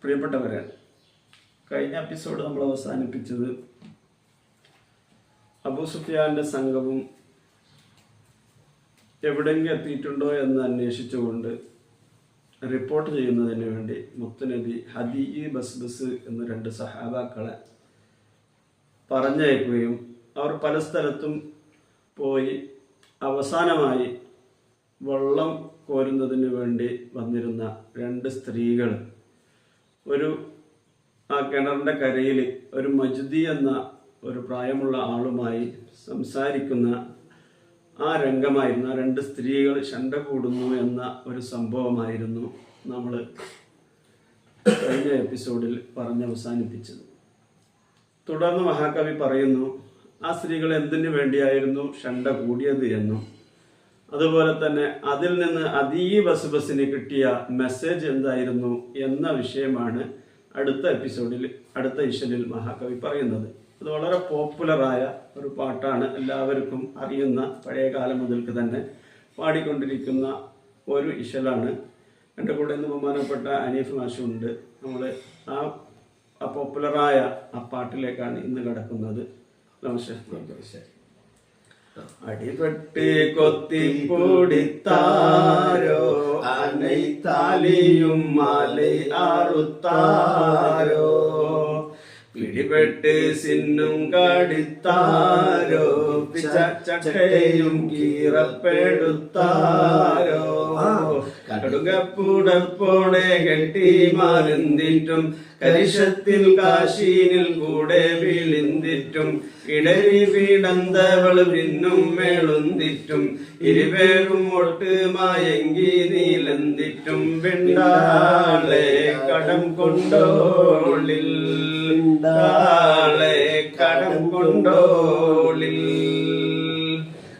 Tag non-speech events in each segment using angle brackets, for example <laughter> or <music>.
പ്രിയപ്പെട്ടവരെ കഴിഞ്ഞ എപ്പിസോഡ് നമ്മൾ അവസാനിപ്പിച്ചത് അബൂ സുഫിയാന്റെ സംഘവും എവിടെയെങ്കിലും എത്തിയിട്ടുണ്ടോ എന്ന് അന്വേഷിച്ചുകൊണ്ട് റിപ്പോർട്ട് ചെയ്യുന്നതിന് വേണ്ടി മുത്തുനബി ഹദി ബസ് ബസ് എന്ന രണ്ട് സഹാബാക്കളെ പറഞ്ഞയക്കുകയും അവർ പല സ്ഥലത്തും പോയി അവസാനമായി വെള്ളം കോരുന്നതിന് വേണ്ടി വന്നിരുന്ന രണ്ട് സ്ത്രീകൾ ഒരു ആ കിണറിന്റെ കരയിൽ ഒരു മജുദി എന്ന ഒരു പ്രായമുള്ള ആളുമായി സംസാരിക്കുന്ന ആ രംഗമായിരുന്നു. ആ രണ്ട് സ്ത്രീകൾ ശണ്ട കൂടുന്നു എന്ന ഒരു സംഭവമായിരുന്നു നമ്മൾ കഴിഞ്ഞ എപ്പിസോഡിൽ പറഞ്ഞ് അവസാനിപ്പിച്ചത് തുടർന്ന് മഹാകവി പറയുന്നു ആ സ്ത്രീകൾ എന്തിനു വേണ്ടിയായിരുന്നു ഷണ്ട കൂടിയത് എന്നും അതുപോലെ തന്നെ അതിൽ നിന്ന് അതീവ സുബസിന് കിട്ടിയ മെസ്സേജ് എന്തായിരുന്നു എന്ന വിഷയമാണ് അടുത്ത എപ്പിസോഡിൽ അടുത്ത ഇഷലിൽ മഹാകവി പറയുന്നത്. അത് വളരെ പോപ്പുലറായ ഒരു പാട്ടാണ് എല്ലാവർക്കും അറിയുന്ന പഴയ കാലം മുതൽക്ക് തന്നെ പാടിക്കൊണ്ടിരിക്കുന്ന ഒരു ഇഷലാണ് എന്റെ കൂടെ ഇന്ന് ബഹുമാനപ്പെട്ട അനീഫ് മാഷുണ്ട് നമ്മൾ ആ പോപ്പുലറായ ആ പാട്ടിലേക്കാണ് ഇന്ന് കിടക്കുന്നത്. നമസ്കാരം. അടിപെട്ട് കൂടിത്താരോ അനൈത്താലിയും മാലൈ ആറുത്താരോ? പിടിപെട്ട് സിന്നും കടിത്താരോ? ചട്ടയും കീറപ്പെടുത്താരോ? കടുകപ്പൂടപ്പോടെ കെട്ടി മാറുന്നിട്ടും കരിശത്തിൽ കാശീനിൽ കൂടെ വിളിന്തിറ്റും ഇടരി വീടന്തവൾ പിന്നും മേളുന്തിറ്റും ഇരുപേരും ഒട്ട് മായങ്കി നീലന്തിറ്റും വെണ്ടാളെ കടം കൊണ്ടോളിൽ കൊണ്ടോളിൽ.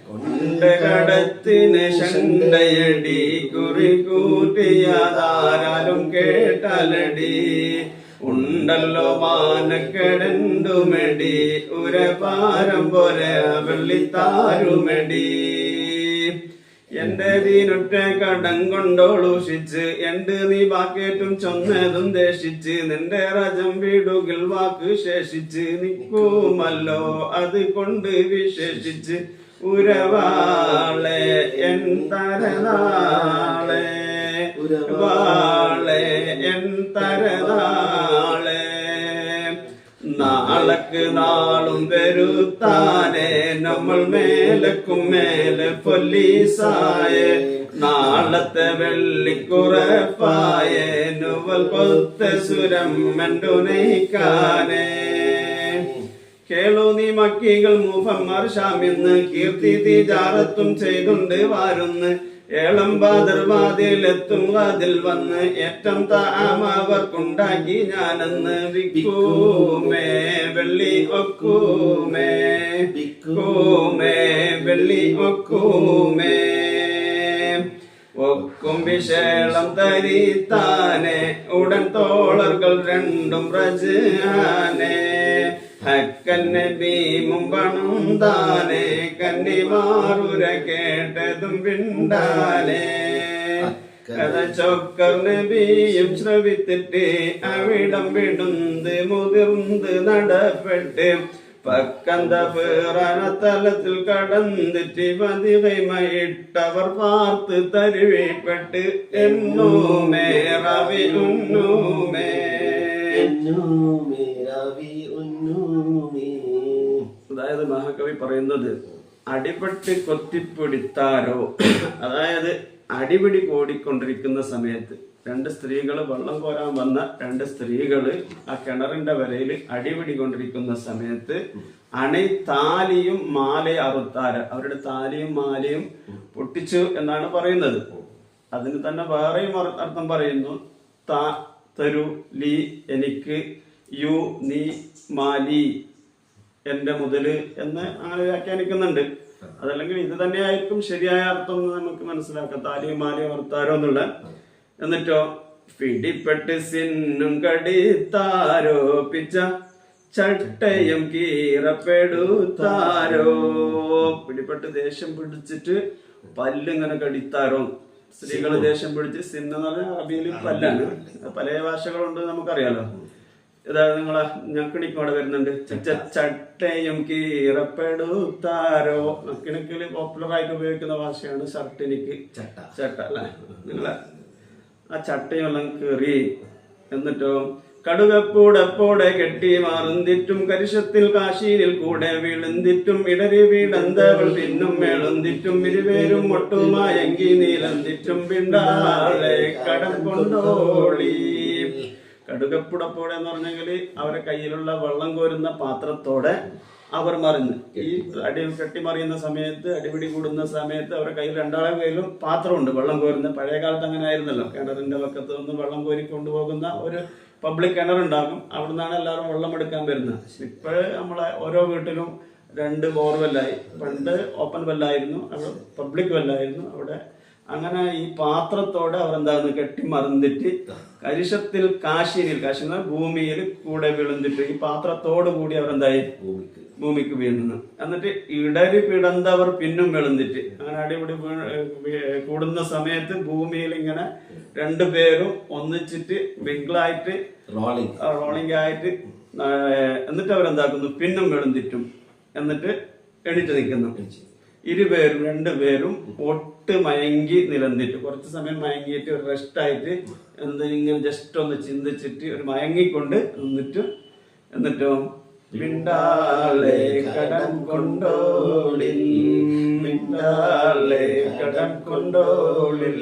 കൊണ്ടകടത്തിന് ശണ്ടയടി കുറി കൂട്ടിയതാരാലും കേട്ടലടി. ഉണ്ടല്ലോ മാനക്കെടണ്ടുമെടി ഉരപാരം പോലെ വെള്ളിത്താരുമെടി. എന്റെ ദീനൊറ്റ കടം കൊണ്ടോളൂഷിച്ച് എണ്ട് നീ ബാക്കേറ്റും ചൊന്നതും ദേശിച്ച് നിന്റെ രജം വീടുകൾ വാക്ക് ശേഷിച്ച്. നിൽക്കുമല്ലോ അത് കൊണ്ട് വിശേഷിച്ച്. ഉരവാളെ എൻ തരനാളെ ഉരവാളെ എൻ തരനാളെ നാളക്ക് നാളും വരുത്താനെ നമ്മൾ മേലക്കും മേലെ പൊല്ലീസായേ നാളത്തെ വെള്ളിക്കുറപ്പായേ നുവൽ കൊത്ത സുരം മണ്ടുനയിക്കാനേ മക്കികൾ മൂഫന്മാർ ഷാമിന്ന് കീർത്തി തീജാറത്തും ചെയ്തുണ്ട് വാരുന്ന്. ഏളം ബാദർ വാതിലെത്തും വാതിൽ വന്ന് ഏറ്റം താമാവർക്കുണ്ടാക്കി ഞാനെന്ന് വിക്കൂമേ വെള്ളി ഒക്കൂമേ വിക്കൂമേ വെള്ളി ഒക്കൂമേ. ഒക്കും വിശേളം തരിത്താനെ ഉടൻ തോളർകൾ രണ്ടും റജാനെ പണം താനെ കന്നിമാറുര കേട്ടതും പിണ്ടാലെ. കഥ ചൊക്കർ നബിയും ശ്രവിത്തിട്ട് അവിടം വിടുന്ന് മുതിർന്ന് നടപ്പെട്ട് പക്കന്ത പേറാന കടന്നിട്ട് പതിവൈമയിട്ടവർ പാർത്ത് തരുവിപ്പെട്ട് എന്നൂമേ റവി ഉന്നൂമേ. എന്നൂമേ റവി ഉന്നൂമേ. അതായത് മഹാകവി പറയുന്നത് അടിപെട്ട് കൊത്തിപ്പിടിത്താരോ? അതായത് അടിപിടി കൂടിക്കൊണ്ടിരിക്കുന്ന സമയത്ത് രണ്ട് സ്ത്രീകൾ വെള്ളം കോരാൻ വന്ന രണ്ട് സ്ത്രീകൾ ആ കിണറിന്റെ വരയിൽ അടിപിടി കൊണ്ടിരിക്കുന്ന സമയത്ത് അണി താലിയും മാല അറുത്താര. അവരുടെ താലിയും മാലയും പൊട്ടിച്ചു എന്നാണ് പറയുന്നത്. അതിന് തന്നെ വേറെയും അർത്ഥം പറയുന്നു. താ തരു ലീ എനിക്ക് യു നീ മാലി എന്റെ മുതൽ എന്ന് അങ്ങനെ വ്യാഖ്യാനിക്കുന്നുണ്ട്. അതല്ലെങ്കിൽ ഇത് തന്നെയായിരിക്കും ശരിയായ അർത്ഥം എന്ന് നമുക്ക് മനസ്സിലാക്കാം. താലിയും മാലിയും വർത്താരോ എന്നുള്ള. എന്നിട്ടോ പിടിപ്പെട്ട് സിന്നും കടിത്താരോ പിച്ച ചട്ടയും കീറപ്പെടുത്താരോ? പിടിപ്പെട്ട് ദേഷ്യം പിടിച്ചിട്ട് പല്ലിങ്ങനെ കടിത്താരോ? സ്ത്രീകൾ ദേഷ്യം പിടിച്ച് സിന്ന് എന്ന് പറഞ്ഞാൽ അറബിയിൽ പല്ലാണ്. പല ഭാഷകളുണ്ട് നമുക്കറിയാലോ. ഇതായത് നിങ്ങളെ ഞക്കിണിക്ക് അവിടെ വരുന്നുണ്ട്. ചട്ടയും കീറപ്പെടുത്താരോ കിണക്കിൽ പോപ്പുലർ ആയിട്ട് ഉപയോഗിക്കുന്ന ഭാഷയാണ് ഷർട്ടിനിക്ക് ചട്ട. ചട്ട അല്ലേ? നിങ്ങളെ ആ ചട്ടയെല്ലാം കീറി. എന്നിട്ടോ കടുകപ്പൂടപ്പോടെ കെട്ടി മാറുന്തിറ്റും കരിശത്തിൽ കാശീനിൽ കൂടെ വീഴുന്തിറ്റും ഇടരി വീടന്തവൾ പിന്നും മേളുന്തിറ്റും ഇരുവേരും ഒട്ടുമായെങ്കി നീലന്തിറ്റും പിണ്ടാളെ കടം കൊണ്ടോളി. കടുകപ്പുടപ്പോടെ എന്ന് പറഞ്ഞെങ്കിൽ അവരെ കയ്യിലുള്ള വെള്ളം കോരുന്ന പാത്രത്തോടെ അവർ മറിഞ്ഞ്. ഈ അടി കെട്ടിമറിയുന്ന സമയത്ത് അടിപിടി കൂടുന്ന സമയത്ത് അവരെ കയ്യിൽ രണ്ടാളെ കയ്യിലും പാത്രമുണ്ട്. വെള്ളം കോരുന്ന. പഴയ കാലത്ത് അങ്ങനെ ആയിരുന്നല്ലോ. കിണറിന്റെ പക്കത്ത് നിന്ന് വെള്ളം കോരി കൊണ്ടുപോകുന്ന ഒരു പബ്ലിക് കിണറുണ്ടാകും ഉണ്ടാകും. നിന്നാണ് എല്ലാവരും വെള്ളം എടുക്കാൻ വരുന്നത്. ഇപ്പോൾ നമ്മളെ ഓരോ വീട്ടിലും രണ്ട് ബോർവെല്ലായി. പണ്ട് ഓപ്പൺ വെല്ലായിരുന്നു. അവിടെ പബ്ലിക് വെല്ലായിരുന്നു. അവിടെ അങ്ങനെ ഈ പാത്രത്തോടെ അവർ അവരെന്താന്ന് കെട്ടി മറന്നിട്ട് കരിശത്തിൽ കാശിനിൽ കാശി ഭൂമിയിൽ കൂടെ വീഴുന്നിട്ട് ഈ പാത്രത്തോട് കൂടി അവരെന്തായി? ഭൂമിക്ക്. ഭൂമിക്ക് വീഴുന്നു. എന്നിട്ട് ഇടരി പിടന്തവർ പിന്നും വെളുന്നിട്ട് അങ്ങനെ അടിപൊളി കൂടുന്ന സമയത്ത് ഭൂമിയിൽ ഇങ്ങനെ രണ്ടുപേരും ഒന്നിച്ചിട്ട് വിങ്കിളായിട്ട് റോളിംഗ് റോളിംഗ് ആയിട്ട് എന്നിട്ട് അവരെന്താക്കുന്നു? പിന്നും വെളുന്നിട്ടും എന്നിട്ട് എണീറ്റ് നിൽക്കുന്നു. ഇരുപേരും രണ്ടുപേരും ഒട്ട് മയങ്ങി നിലന്നിട്ട് കുറച്ച് സമയം മയങ്ങിയിട്ട് ഒരു റെസ്റ്റ് ആയിട്ട് എന്തെങ്കിലും ജസ്റ്റ് ഒന്ന് ചിന്തിച്ചിട്ട് ഒരു മയങ്ങിക്കൊണ്ട് നിന്നിട്ട് എന്നിട്ടോ? പിണ്ടാളെ കടം കൊണ്ടോളിൽ പിണ്ടാളെ കടം കൊണ്ടോളിൽ.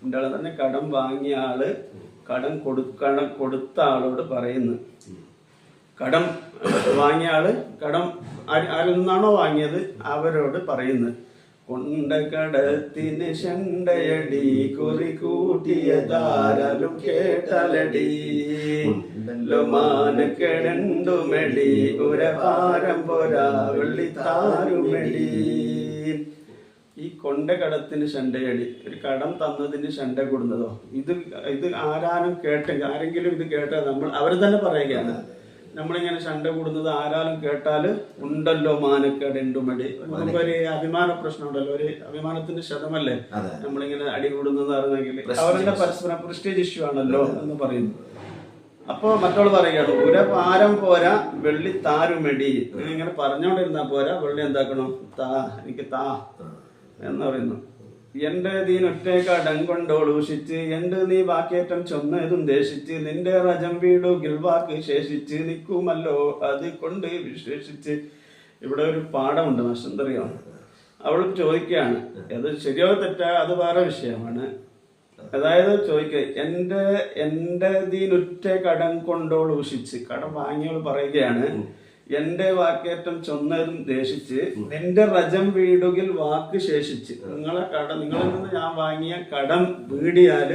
പിണ്ടാളെ തന്നെ കടം വാങ്ങിയ ആൾ കടം കൊടുക്കണം കൊടുത്ത ആളോട് പറയുന്നു. കടം വാങ്ങിയ ആൾ കടം ആര്- ആരിൽ നിന്നാണോ വാങ്ങിയത്? അവരോട് പറയുന്നത് കൊണ്ട കടത്തിന് ശണ്ടയടി കുറി കൂട്ടിയതാരാലും കേട്ടലടി. മാനക്കെടണ്ടുമെടി ഉരപാരം പോരാ താരുമടി. ഈ കൊണ്ട കടത്തിന് ശണ്ടയടി ഒരു കടം തന്നതിന് ശണ്ട കൊടുന്നതോ? ഇത് ഇത് ആരാനും കേട്ടെങ്കിൽ ആരെങ്കിലും ഇത് കേട്ടാൽ നമ്മൾ അവർ തന്നെ പറയുകയാണ്. നമ്മളിങ്ങനെ ശണ്ട കൂടുന്നത് ആരാലും കേട്ടാൽ ഉണ്ടല്ലോ മാനക്കേട് ഉണ്ടുമടി നമുക്കൊരു അഭിമാന പ്രശ്നം ഉണ്ടല്ലോ ഒരു അഭിമാനത്തിന്റെ ശതമല്ലേ? നമ്മളിങ്ങനെ അടി കൂടുന്നത് അറിഞ്ഞെങ്കിൽ അവരുടെ പരസ്പരം പ്രസ്റ്റേജ് ഇഷ്യൂ ആണല്ലോ എന്ന് പറയുന്നു. അപ്പോ മറ്റുള്ള പറയുകയാണ് ഉര പാരം പോരാ വെള്ളി താരുമെടി. ഇങ്ങനെ പറഞ്ഞോണ്ടിരുന്നാ പോരാ വെള്ളി എന്താക്കണം? താ എനിക്ക് താ. എന്ന് പറയുന്നു. എന്റെ ദീനൊറ്റ കടം കൊണ്ടോളൂഷിച്ച് എന്റെ നീ വാക്കേറ്റം ചൊന്നതും ദേശിച്ച് നിന്റെ റജം വീടു ഗിൽവാക്ക് ശേഷിച്ച് നിൽക്കുമല്ലോ അത് കൊണ്ട് വിശേഷിച്ച്. ഇവിടെ ഒരു പാഠമുണ്ട് നഷ്ടന്തറിയോ അവൾ ചോദിക്കുകയാണ് അത് ശരിയോ തെറ്റാ? അത് വേറെ വിഷയമാണ്. അതായത് ചോദിക്കുക എന്റെ എന്റെ ദീനുറ്റ കടം കൊണ്ടോളൂഷിച്ച് കടം വാങ്ങിയവൾ പറയുകയാണ് എന്റെ വാക്കേറ്റം ചൊന്നതും ദേശിച്ച് നിന്റെ രജം വീടുകിൽ വാക്ക് ശേഷിച്ച്. നിങ്ങളെ കടം നിങ്ങളിൽ നിന്ന് ഞാൻ വാങ്ങിയ കടം വീടിയാൽ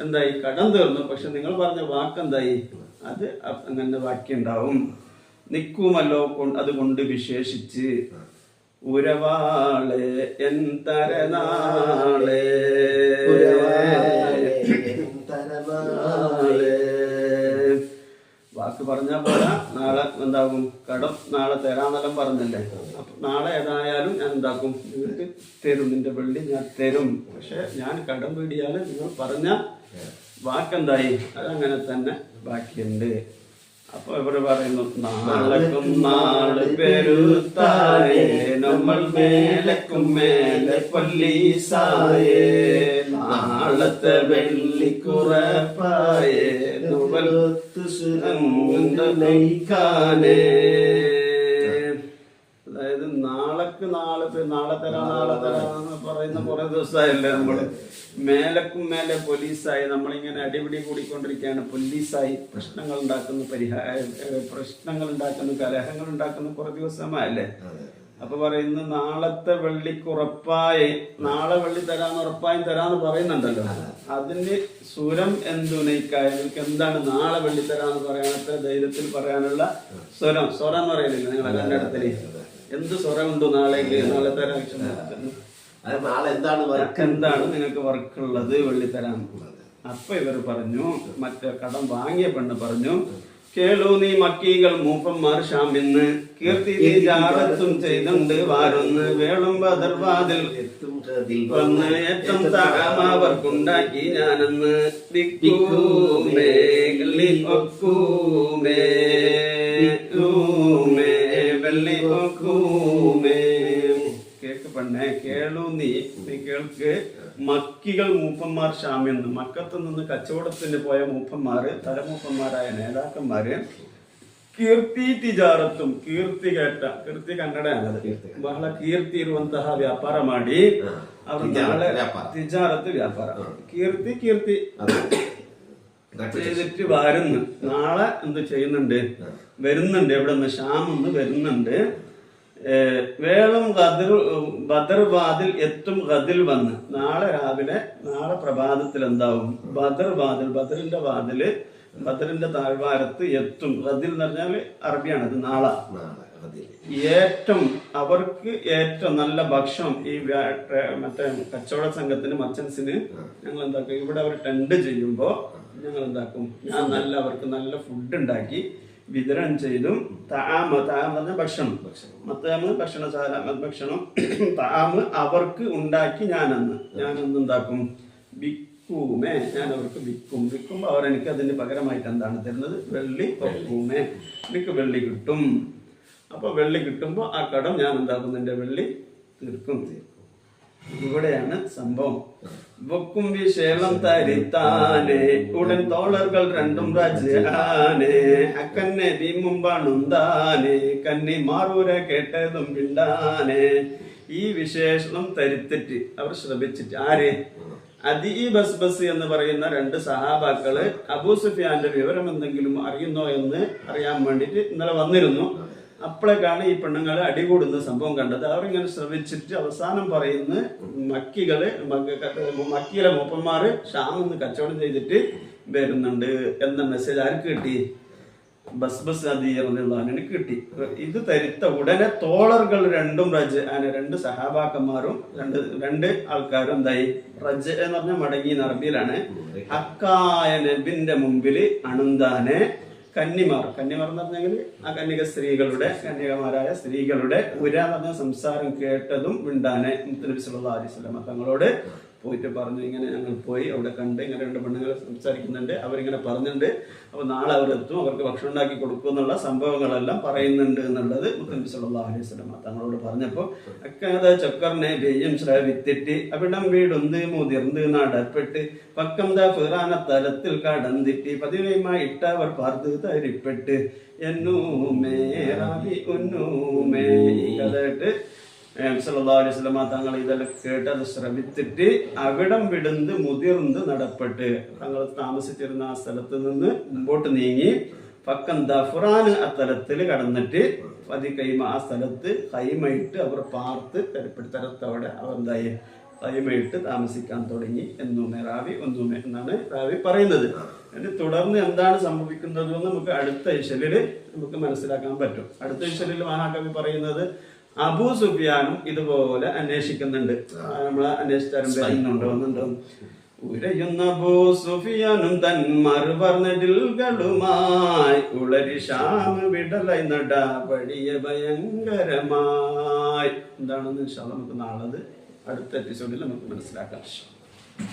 എന്തായി? കടം തീർന്നു. പക്ഷെ നിങ്ങൾ പറഞ്ഞ വാക്ക് എന്തായി അത് അങ്ങനെ ബാക്കി ഉണ്ടാവും നിൽക്കുമല്ലോ അതുകൊണ്ട് വിശേഷിച്ച്. ഉരവാളെ എൻ വാക്ക് പറഞ്ഞാൽ പോരാ. നാളെ എന്താകും? കടം നാളെ തരാന്നെല്ലാം പറഞ്ഞല്ലേ? അപ്പൊ നാളെ ഏതായാലും ഞാൻ എന്താക്കും? നിങ്ങൾക്ക് തരും. നിന്റെ വെള്ളി ഞാൻ തരും. പക്ഷെ ഞാൻ കടം പേടിയാൽ നിങ്ങൾ പറഞ്ഞ വാക്കെന്തായി? അതങ്ങനെ തന്നെ ബാക്കിയുണ്ട്. അപ്പൊ ഇവർ പറയുന്നു നാളക്കും നാൾ പെരുത്തായേ നമ്മൾ മേലക്കും മേലെ പൊല്ലീസായേ നാളത്തെ വെള്ളിക്കുറപ്പായേ നയിക്കാനേ അതായത് നാളക്ക് നാളെ നാളെ തരാം നാളെ തരാന്ന് പറയുന്ന കുറെ ദിവസമായില്ലേ നമ്മൾ. മേലക്കും മേലെ പോലീസായി നമ്മളിങ്ങനെ അടിപിടി കൂടിക്കൊണ്ടിരിക്കുകയാണ്. പോലീസായി പ്രശ്നങ്ങൾ ഉണ്ടാക്കുന്ന പരിഹാര പ്രശ്നങ്ങൾ ഉണ്ടാക്കുന്ന കലഹങ്ങൾ ഉണ്ടാക്കുന്ന കുറെ ദിവസമായല്ലേ. അപ്പൊ പറയുന്നു നാളത്തെ വെള്ളിക്ക് ഉറപ്പായി നാളെ വെള്ളി തരാന്ന് ഉറപ്പായും തരാന്ന് പറയുന്നുണ്ടല്ലോ. അതിന് സുരം എന്തുണയിക്കായ നിങ്ങൾക്ക് എന്താണ് നാളെ വെള്ളി തരാന്ന് പറയാനത്ര ധൈര്യത്തിൽ പറയാനുള്ള സ്വരം? സ്വരം എന്ന് പറയുന്നില്ല നിങ്ങളെ കന്നഡത്തിൽ എന്ത് സ്വരം ഉണ്ടോ നാളേക്ക് നാളെ തരാൻ നാളെ എന്താണ് വർക്ക് വർക്ക്? എന്താണ് നിങ്ങൾക്ക് വർക്കുള്ളത് വെള്ളി തരാൻ? അപ്പൊ ഇവർ പറഞ്ഞു മറ്റേ കടം വാങ്ങിയ പെണ്ണ് പറഞ്ഞു കേളു നീ മക്കീകൾ മൂപ്പന്മാർ ഷാമിന്ന് കീർത്തി നീ ജാറത്തും ചെയ്തുണ്ട് വാരൊന്ന് വേളും ബദർവാതിൽ വന്ന് ഏറ്റം താമാവർക്കുണ്ടാക്കി ഞാനെന്ന്. ദിക്കൂമേ ഗല്ലി ഒക്കൂമേ ഊമേ വെള്ളി ഒക്കൂമേ പെണ്ണെ കേളു നീ. നീ കേൾക്ക്. മക്കികൾ മൂപ്പന്മാർ ഷാമെന്ന്. മക്കത്തു നിന്ന് കച്ചവടത്തിന് പോയ മൂപ്പന്മാർ തലമൂപ്പന്മാരായ നേതാക്കന്മാര് കീർത്തി തിജാറത്തും കീർത്തി കേട്ട കീർത്തി ಕನ್ನಡಾನದ ಬಹಳ കീർത്തി ഇരുവന്തഹ ವ್ಯಾಪಾರ ಮಾಡಿ ಅವರು ಬಹಳ തിജാറത്ത് വ്യാപാരം. കീർത്തി കീർത്തി. ചെയ്തിട്ട് വരുന്നു. നാളെ എന്ത് ചെയ്യുന്നുണ്ട്? വരുന്നുണ്ട്. എവിടെ നിന്ന് ഷാമെന്ന് വരുന്നുണ്ട്. വേളം ഗദർ ബദർ വാതിൽ എത്തും ഖദിൽ വന്ന്. നാളെ രാവിലെ നാളെ പ്രഭാതത്തിൽ എന്താവും ബദർ വാതിൽ ബദറിന്റെ വാതിൽ ബദറിന്റെ താഴ്വാരത്ത് എത്തും. ഖദിൽ എന്ന് പറഞ്ഞാൽ അറബിയാണ് ഇത് നാളെ ഏറ്റവും അവർക്ക് ഏറ്റവും നല്ല ഭക്ഷണം ഈ മറ്റേ കച്ചവട സംഘത്തിന് മച്ചൻസിന് ഞങ്ങൾ എന്താക്കും ഇവിടെ അവർ ടെൻഡ് ചെയ്യുമ്പോ ഞങ്ങൾ എന്താക്കും ഞാൻ നല്ല അവർക്ക് നല്ല ഫുഡ് ഉണ്ടാക്കി വിതരണം ചെയ്തു താമ താമ പറഞ്ഞ ഭക്ഷണം. മത്താമ് ഭക്ഷണശാല ഭക്ഷണം. <clears throat> താമ് അവർക്ക് ഉണ്ടാക്കി ഞാനന്ന്. ഞാനന്ന് ഉണ്ടാക്കും വിക്കൂമേ ഞാൻ അവർക്ക് വിൽക്കും. വിൽക്കുമ്പോൾ അവർ എനിക്ക് അതിന് പകരമായിട്ട് എന്താണ് തരുന്നത്? വെള്ളി വെക്കൂമേ എനിക്ക് വെള്ളി കിട്ടും. അപ്പൊ വെള്ളി കിട്ടുമ്പോൾ ആ കടം ഞാൻ എന്താക്കും? എന്റെ വെള്ളി തീർക്കും. ഇവിടെയാണ് സംഭവം. பொக்கும்பி சேலம் തരിത്താനേ ഉടൻ തോളർകൾ രണ്ടും രാജാനേ അക്കന്നെ ഭീമുമ്പാണുന്താനേ കന്നി கண்ணி കേട്ടതും പിണ്ടാനേ ഈ വിശേഷണം തരുത്തിട്ട് അവർ ശ്രമിച്ചിട്ട് ആര്? അതി ബസ് ബസ് എന്ന് പറയുന്ന രണ്ട് സഹാബാക്കൾ അബൂ സുഫിയാന്റെ വിവരം എന്തെങ്കിലും അറിയുന്നോ എന്ന് അറിയാൻ വേണ്ടിയിട്ട് ഇന്നലെ വന്നിരുന്നു. അപ്പോഴേക്കാണ് ഈ പെണ്ണുങ്ങളെ അടികൂടുന്ന സംഭവം കണ്ടത്. അവരിങ്ങനെ ശ്രമിച്ചിട്ട് അവസാനം പറയുന്ന മക്കികൾ മക്ക- മക്കിയിലെ മൂപ്പന്മാര് ഷാമെന്ന് കച്ചവടം ചെയ്തിട്ട് വരുന്നുണ്ട് എന്ന മെസ്സേജ് ആർക്ക് കിട്ടി? ബസ് ബസ് അധീറുന്നതിന് കിട്ടി. ഇത് തരുത്ത ഉടനെ തോളറുകൾ രണ്ടും റജ് അങ്ങനെ രണ്ട് സഹാബാക്കന്മാരും രണ്ട് രണ്ട് ആൾക്കാരും എന്തായി? റജ് എന്ന് പറഞ്ഞ മടങ്ങി നറബിയിലാണ് അക്കായ നബിന്റെ മുമ്പിൽ അണുന്താനെ കന്നിമാർ. കന്നിമാർ എന്ന് പറഞ്ഞെങ്കിൽ ആ കന്യക സ്ത്രീകളുടെ കന്യകമാരായ സ്ത്രീകളുടെ ഉര എന്ന് സംസാരം കേട്ടതും മിണ്ടാനെ മുത്തനബി സല്ലാ അലൈഹി തങ്ങളോട് പോയിട്ട് പറഞ്ഞു ഇങ്ങനെ ഞങ്ങൾ പോയി അവിടെ കണ്ട് ഇങ്ങനെ രണ്ട് പെണ്ണുങ്ങൾ സംസാരിക്കുന്നുണ്ട് അവരിങ്ങനെ പറഞ്ഞിട്ടുണ്ട്. അപ്പോൾ നാളെ അവരെത്തും അവർക്ക് ഭക്ഷണം ഉണ്ടാക്കി കൊടുക്കും എന്നുള്ള സംഭവങ്ങളെല്ലാം പറയുന്നുണ്ട് എന്നുള്ളത് മുത്തനബി സല്ലാ അലൈഹി സ്വലമ തങ്ങളോട് പറഞ്ഞപ്പോൾ അക്കാത ചക്കറിനെ ബെയ്യം ശ്രവിത്തിട്ട് അവിടം വീടൊന്ന് മുതിർന്ന് നടപ്പെട്ട് പക്കം ദാ ഫിറാന തലത്തിൽ കടന്നിട്ട് പതിവയുമായി ഇട്ടവർ പാർത്ത് തരിപ്പെട്ട് എന്നൂമേ റാബി ഉന്നൂമേ ഈ അലൈഹി വസല്ലമ തങ്ങൾ ഇതെല്ലാം കേട്ട് അത് ശ്രമിച്ചിട്ട് അവിടം വിടുന്ന് മുതിർന്ന് നടപ്പെട്ട് തങ്ങൾ താമസിച്ചിരുന്ന ആ സ്ഥലത്ത് നിന്ന് മുമ്പോട്ട് നീങ്ങി പക്കം ദഫ്രാൻ ആ തലത്തിൽ കടന്നിട്ട് പതി കൈമ ആ സ്ഥലത്ത് കൈമയിട്ട് അവർ പാർത്ത് തരപ്പെട്ട് അവർ എന്തായി? കൈമയിട്ട് താമസിക്കാൻ തുടങ്ങി. എന്നൂമേ റാവി ഒന്നൂമേ എന്നാണ് റാവി പറയുന്നത്. അതിന് തുടർന്ന് എന്താണ് സംഭവിക്കുന്നത് നമുക്ക് അടുത്ത ഇശലിൽ നമുക്ക് മനസ്സിലാക്കാൻ പറ്റും. അടുത്ത ഇശലിൽ മഹാകവി പറയുന്നത് അബൂ സുഫിയാനും ഇതുപോലെ അന്വേഷിക്കുന്നുണ്ട്. നമ്മളെ അന്വേഷിച്ചാലും വരുന്നുണ്ടോ എന്നുണ്ടോ ഉരയുന്ന അബൂ സുഫിയാനും തൻ മറുപർന്നടിൽകളുമായി ഉളരി ഷാമ വിടലായി നട പടിയ ഭയങ്കരമായി. എന്താണെന്ന് നമുക്ക് നാളെ അടുത്ത എപ്പിസോഡിൽ നമുക്ക് മനസ്സിലാക്കാം.